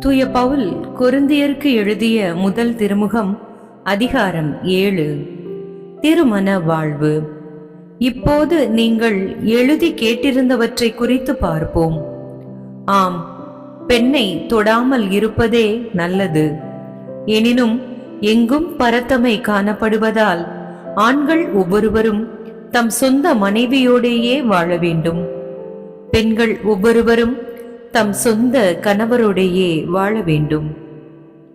தூய பவுல் கொரிந்தியருக்கு எழுதிய முதல் திருமுகம் அதிகாரம் ஏழு. திருமண வாழ்வு. இப்போது நீங்கள் எழுதி கேட்டிருந்தவற்றை குறித்து பார்ப்போம். ஆம் பெண்ணை தொடாமல் இருப்பதே நல்லது. எனினும் எங்கும் பரத்தமை காணப்படுவதால் ஆண்கள் ஒவ்வொருவரும் தம் சொந்த மனைவியோடேயே வாழ வேண்டும். பெண்கள் ஒவ்வொருவரும் தம் சொந்த கணவரோடையே வாழ வேண்டும்.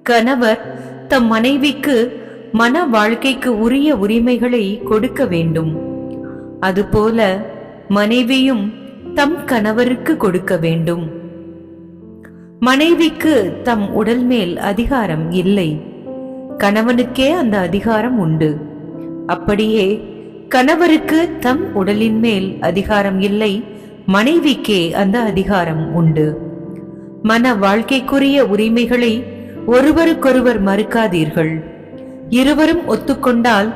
கணவர் தம் மனைவிக்கு மன வாழ்க்கைக்கு உரிய உரிமைகளை கொடுக்க வேண்டும். அதுபோல மனைவியும் தம் கணவருக்கு கொடுக்க வேண்டும். மனைவிக்கு தம் உடல் மேல் அதிகாரம் இல்லை. கணவனுக்கே அந்த அதிகாரம் உண்டு. அப்படியே கணவருக்கு தம் உடலின் மேல் அதிகாரம் இல்லை. மனைவிக்கே அந்த அதிகாரம் உண்டு. மன வாழ்க்கைக்குரிய உரிமைகளை ஒருவருக்கொருவர் மறுக்காதீர்கள். இருவரும் ஒத்துக்கொண்டால்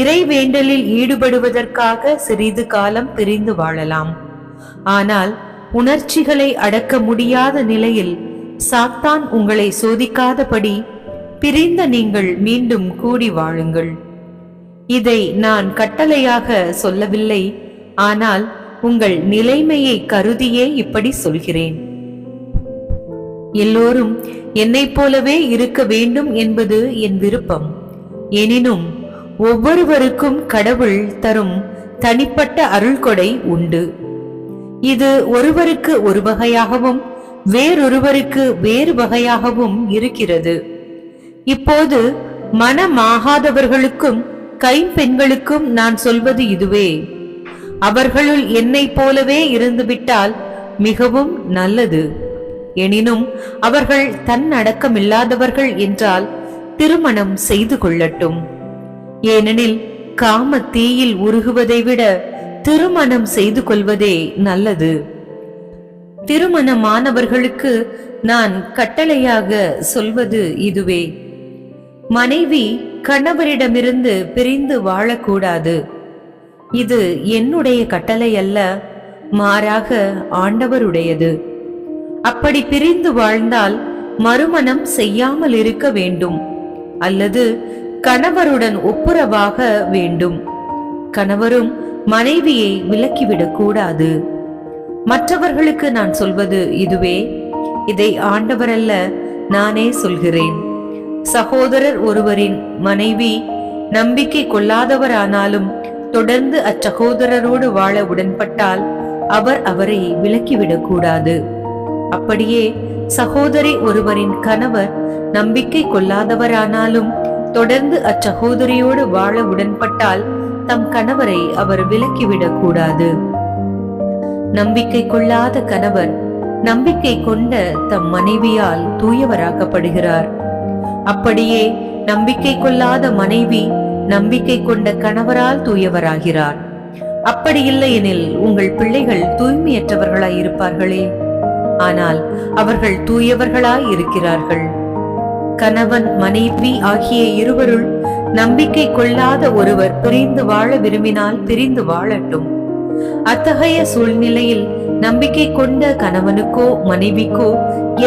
இறை வேண்டலில் ஈடுபடுவதற்காக சிறிது காலம் பிரிந்து வாழலாம். ஆனால் உணர்ச்சிகளை அடக்க முடியாத நிலையில் சாத்தான் உங்களை சோதிக்காதபடி பிரிந்த நீங்கள் மீண்டும் கூடி வாழுங்கள். இதை நான் கட்டளையாக சொல்லவில்லை. ஆனால் உங்கள் நிலைமையை கருதியே இப்படி சொல்கிறேன். எல்லோரும் என்னைப் போலவே இருக்க வேண்டும் என்பது என் விருப்பம். எனினும் ஒவ்வொருவருக்கும் கடவுள் தரும் தனிப்பட்ட அருள்கொடை உண்டு. இது ஒருவருக்கு ஒரு வகையாகவும் வேறொருவருக்கு வேறு வகையாகவும் இருக்கிறது. இப்போது மனமாகாதவர்களுக்கும் கைம்பெண்களுக்கும் நான் சொல்வது இதுவே. அவர்களுள் என்னைப் போலவே இருந்துவிட்டால் மிகவும் நல்லது. எனினும் அவர்கள் தன்னடக்கமில்லாதவர்கள் என்றால் திருமணம் செய்து கொள்ளட்டும். ஏனெனில் காம தீயில் உருகுவதை விட திருமணம் செய்து கொள்வதே நல்லது. திருமணமானவர்களுக்கு நான் கட்டளையாக சொல்வது இதுவே. மனைவி கணவரிடமிருந்து பிரிந்து வாழக்கூடாது. இது என்னுடைய கட்டளை அல்ல மாறாக ஆண்டவருடையது. அப்படி பிரிந்து வாழ்ந்தால் மறுமணம் செய்யாமல் இருக்க வேண்டும் அல்லது கணவருடன் ஒப்புரவாக வேண்டும். கணவரும் மனைவியை விலக்கிவிடக் கூடாது. மற்றவர்களுக்கு நான் சொல்வது இதுவே இதை ஆண்டவரல்ல நானே சொல்கிறேன். சகோதரர் ஒருவரின் மனைவி நம்பிக்கை கொள்ளாதவரானாலும் தொடர்ந்து அச்சகோதரரோடு வாழ உடன்பட்டால் அவர் அவரை விலக்கிவிடக் கூடாது அப்படியே சகோதரி ஒருவரின் கணவர் நம்பிக்கை கொள்ளாதவரானாலும் தொடர்ந்து அச்சகோதரியோடு வாழ உடன்பட்டால் தம் கணவரை அவர் விலக்கிவிடக் கூடாது நம்பிக்கை கொள்ளாத கணவர் நம்பிக்கை கொண்ட தம் மனைவியால் தூயவராக்கப்படுகிறார். அப்படியே நம்பிக்கை கொள்ளாத மனைவி நம்பிக்கை கொண்ட கணவரால் தூயவராகிறார். அப்படி இல்லை எனில் உங்கள் பிள்ளைகள் தூய்மையற்றவர்களாய் இருப்பார்களே. ஆனால் அவர்கள் தூயவர்களாய் இருக்கிறார்கள். கணவன் மனைவி ஆகிய இருவருள் நம்பிக்கை கொள்ளாத ஒருவர் பிரிந்து வாழ விரும்பினால் பிரிந்து வாழட்டும். அத்தகைய சூழ்நிலையில் நம்பிக்கை கொண்ட கணவனுக்கோ மனைவிக்கோ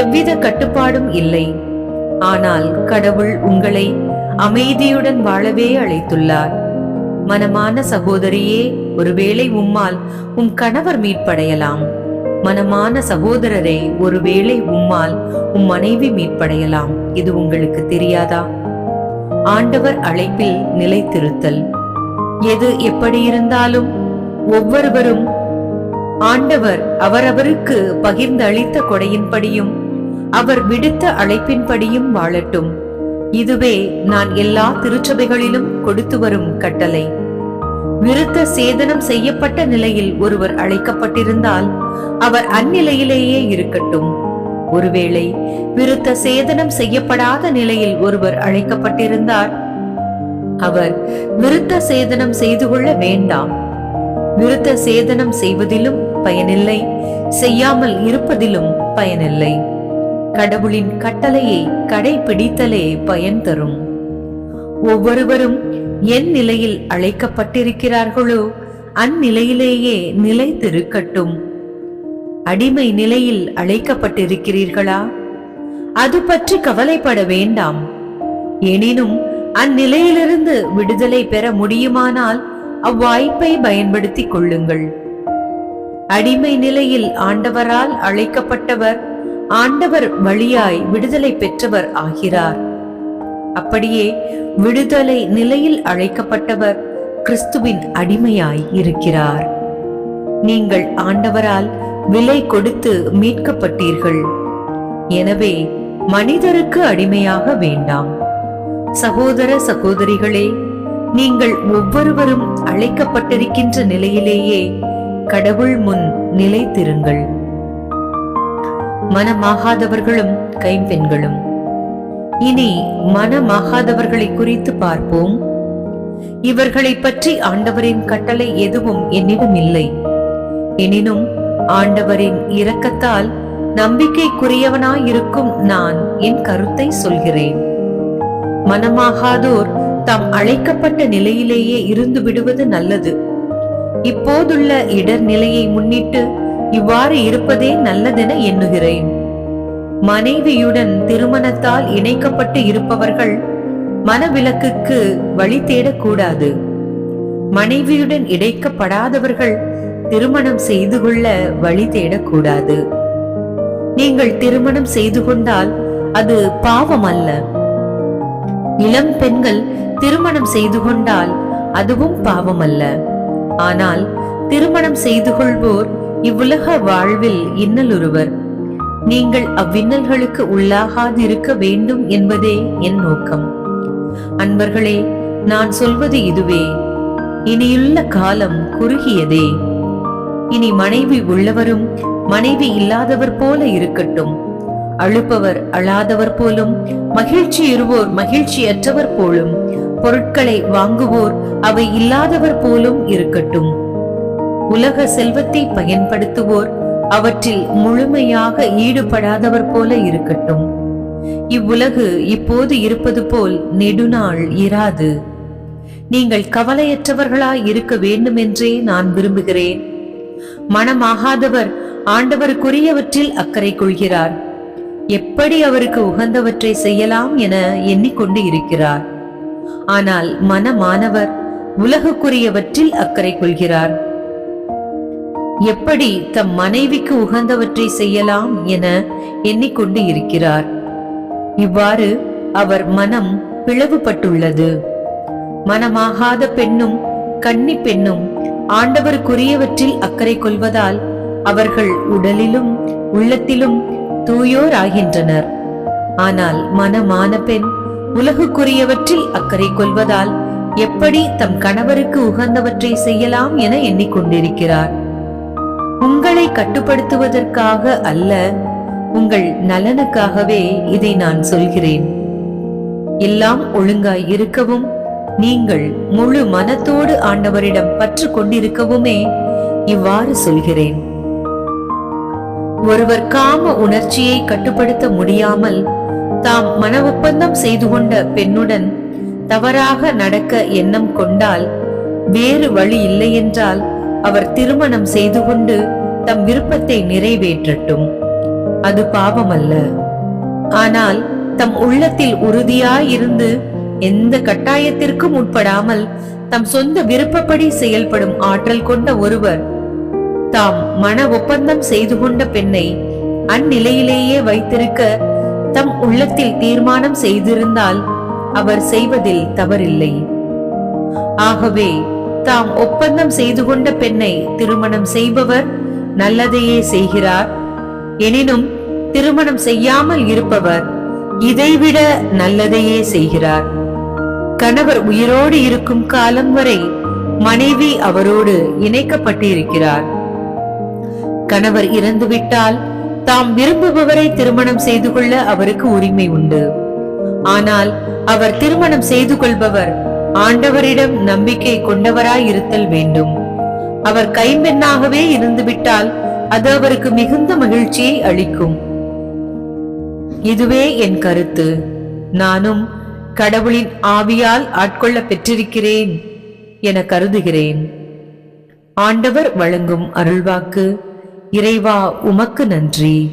எவ்வித கட்டுப்பாடும் இல்லை. ஆனால் கடவுள் உங்களை அமைதியுடன் வாழவே அழைத்துள்ளார். மனமான சகோதரியே ஒருவேளை உம்மால் உம் கணவர் மீட்படையலாம். மனமான சகோதரரே ஒருவேளை உம்மால் உம் மனைவி மீட்படையலாம். இது உங்களுக்கு தெரியாதா? ஆண்டவர் அழைப்பில் நிலைத்திருத்தல். எது எப்படி இருந்தாலும் ஒவ்வொருவரும் ஆண்டவர் அவரவருக்கு பகிர்ந்து அளித்த கொடையின்படியும் அவர் விடுத்த அழைப்பின்படியும் வாழட்டும். இதுவே நான் எல்லா திருச்சபைகளிலும் கொடுத்து வரும் கட்டளை. விருத்த சேதனம் செய்யப்பட்ட நிலையில் ஒருவர் அழைக்கப்பட்டிருந்தால் அவர் அந்நிலையிலேயே இருக்கட்டும். ஒருவேளை விருத்த சேதனம் செய்யப்படாத நிலையில் ஒருவர் அழைக்கப்பட்டிருந்தார். அவர் விருத்த சேதனம் செய்து கொள்ள வேண்டாம். விருத்த சேதனம் செய்வதிலும் பயனில்லை செய்யாமல் இருப்பதிலும் பயனில்லை. கடவுளின் கட்டளையை கடைபிடித்தலே பயன் தரும். ஒவ்வொருவரும் என் நிலையில் அழைக்கப்பட்டிருக்கிறார்களோ அந்நிலையிலேயே நிலைத்திருக்கட்டும். அடிமை நிலையில் அழைக்கப்பட்டிருக்கிறீர்களா? அது பற்றி கவலைப்பட வேண்டாம். எனினும் அந்நிலையிலிருந்து விடுதலை பெற முடியுமானால் அவ்வாய்ப்பை பயன்படுத்திக் கொள்ளுங்கள். அடிமை நிலையில் ஆண்டவரால் அழைக்கப்பட்டவர் ஆண்டவர் வழியாய் விடுதலை பெற்றவர் ஆகிறார். அப்படியே விடுதலை நிலையில் அழைக்கப்பட்டவர் கிறிஸ்துவின் அடிமையாய் இருக்கிறார். நீங்கள் ஆண்டவரால் விலை கொடுத்து மீட்கப்பட்டீர்கள். எனவே மனிதருக்கு அடிமையாக வேண்டாம். சகோதர சகோதரிகளே நீங்கள் ஒவ்வொருவரும் அழைக்கப்பட்டிருக்கின்ற நிலையிலேயே கடவுள் முன் நிலைத்திருங்கள். மனமாகாதவர்களும் கைம்பெண்களும். இனி மனமாகாதவர்களை குறித்து பார்ப்போம். இவர்களை பற்றி ஆண்டவரின் கட்டளை எதுவும் என்னிடம் இல்லை எனினும் ஆண்டவரின் இரக்கத்தால் நம்பிக்கைக்குரியவனாயிருக்கும் நான் என் கருத்தை சொல்கிறேன். மனமாகாதோர் தாம் அழைக்கப்பட்ட நிலையிலேயே இருந்து விடுவது நல்லது. இப்போதுள்ள இடர் நிலையை முன்னிட்டு இவ்வாறு இருப்பதே நல்லதென எண்ணுகிறேன். மனைவியுடன் திருமணத்தால் இணைக்கப்பட்டு இருப்பவர்கள் மனவிலக்குக்கு வழி தேடக்கூடாது. மனைவியுடன் இணைக்கப்படாதவர்கள் திருமணம் செய்து கொள்ள வழி தேடக்கூடாது. நீங்கள் திருமணம் செய்து கொண்டால் அது பாவம் அல்ல. இளம் பெண்கள் திருமணம் செய்து கொண்டால் அதுவும் பாவம் அல்ல. ஆனால் திருமணம் செய்து கொள்வோர் இவ்வுலக வாழ்வில் இன்னலொருவர். நீங்கள் அவ்வின்னல்களுக்கு உள்ளாகாதிருக்க வேண்டும் என்பதே என் நோக்கம். அன்பர்களே நான் சொல்வது இதுவே. இனியுள்ள காலம் குறுகியதே. இனி மனைவி உள்ளவரும் மனைவி இல்லாதவர் போல இருக்கட்டும். அழுப்பவர் அழாதவர் போலும் மகிழ்ச்சி இருவோர் மகிழ்ச்சியற்றவர் போலும் பொருட்களை வாங்குவோர் அவை இல்லாதவர் போலும் இருக்கட்டும். உலக செல்வத்தை பயன்படுத்துவோர் அவற்றில் முழுமையாக ஈடுபடாதவர் போல இருக்கட்டும். இவ்வுலகு இப்போது இருப்பது போல் நெடுநாள் இராது. நீங்கள் கவலையற்றவர்களாய் இருக்க வேண்டுமென்றே நான் விரும்புகிறேன். மனமாகாதவர் ஆண்டவருக்குரியவற்றில் அக்கறை கொள்கிறார். எப்படி அவருக்கு உகந்தவற்றை செய்யலாம் என எண்ணிக்கொண்டு இருக்கிறார். ஆனால் மனமானவர் உலகுக்குரியவற்றில் அக்கறை கொள்கிறார். எப்படி தம் மனைவிக்கு உகந்தவற்றை செய்யலாம் என எண்ணிக்கொண்டு இருக்கிறார். இவ்வாறு அவர் மனம் பிளவுபட்டுள்ளது. மனமாகாத பெண்ணும் கன்னி பெண்ணும் ஆண்டவருக்குரியவற்றில் அக்கறை கொள்வதால் அவர்கள் உடலிலும் உள்ளத்திலும் தூயோர் ஆகின்றனர். ஆனால் மனமான பெண் உலகுக்குரியவற்றில் அக்கறை கொள்வதால் எப்படி தம் கணவருக்கு உகந்தவற்றை செய்யலாம் என எண்ணிக்கொண்டிருக்கிறார். உங்களை கட்டுப்படுத்துவதற்காக அல்ல உங்கள் நலனுக்காகவே இதை நான் சொல்கிறேன். எல்லாம் ஒழுங்காய் இருக்கவும் நீங்கள் முழு மனத்தோடு ஆண்டவரிடம் பற்று கொண்டிருக்கவுமே இவ்வாறு சொல்கிறேன். ஒருவர் காம உணர்ச்சியை கட்டுப்படுத்த முடியாமல் தாம் மன ஒப்பந்தம் செய்து கொண்ட பெண்ணுடன் தவறாக நடக்க எண்ணம் கொண்டால் வேறு வழி இல்லை என்றால் அவர் திருமணம் செய்து கொண்டு தம் விருப்பத்தை நிறைவேற்றட்டும். அது பாவமல்ல. ஆனால் தம் உள்ளத்தில் உறுதியாயிருந்து எந்த கட்டாயத்திற்கும் உட்படாமல் தம் சொந்த விருப்பப்படி செயல்படும் ஆற்றல் கொண்ட ஒருவர் தாம் மன ஒப்பந்தம் செய்து கொண்ட பெண்ணை அந்நிலையிலேயே வைத்திருக்க தம் உள்ளத்தில் தீர்மானம் செய்திருந்தால் அவர் செய்வதில் தவறில்லை. ஆகவே தாம் ஒப்பந்தம் செய்து கொண்ட பெண்ணை திருமணம் செய்பவர் நல்லதையே செய்கிறார். எனினும் திருமணம் செய்யாமல் இருப்பவர் இதைவிட நல்லதையே செய்கிறார். கணவர் உயிரோடு இருக்கும் காலம் வரை மனைவி அவரோடு இணைக்கப்பட்டிருக்கிறார். கணவர் இறந்துவிட்டால் தாம் விரும்புபவரை திருமணம் செய்து கொள்ள அவருக்கு உரிமை உண்டு. ஆனால் அவர் திருமணம் செய்து கொள்பவர் ஆண்டவரிடம் நம்பிக்கை கொண்டவராய் இருத்தல் வேண்டும். அவர் கைம்பெண்ணாகவே இருந்துவிட்டால் அது அவருக்கு மிகுந்த மகிழ்ச்சியை அளிக்கும். இதுவே என் கருத்து. நானும் கடவுளின் ஆவியால் ஆட்கொள்ள பெற்றிருக்கிறேன் என கருதுகிறேன். ஆண்டவர் வழங்கும் அருள்வாக்கு இறைவா உமக்கு நன்றி.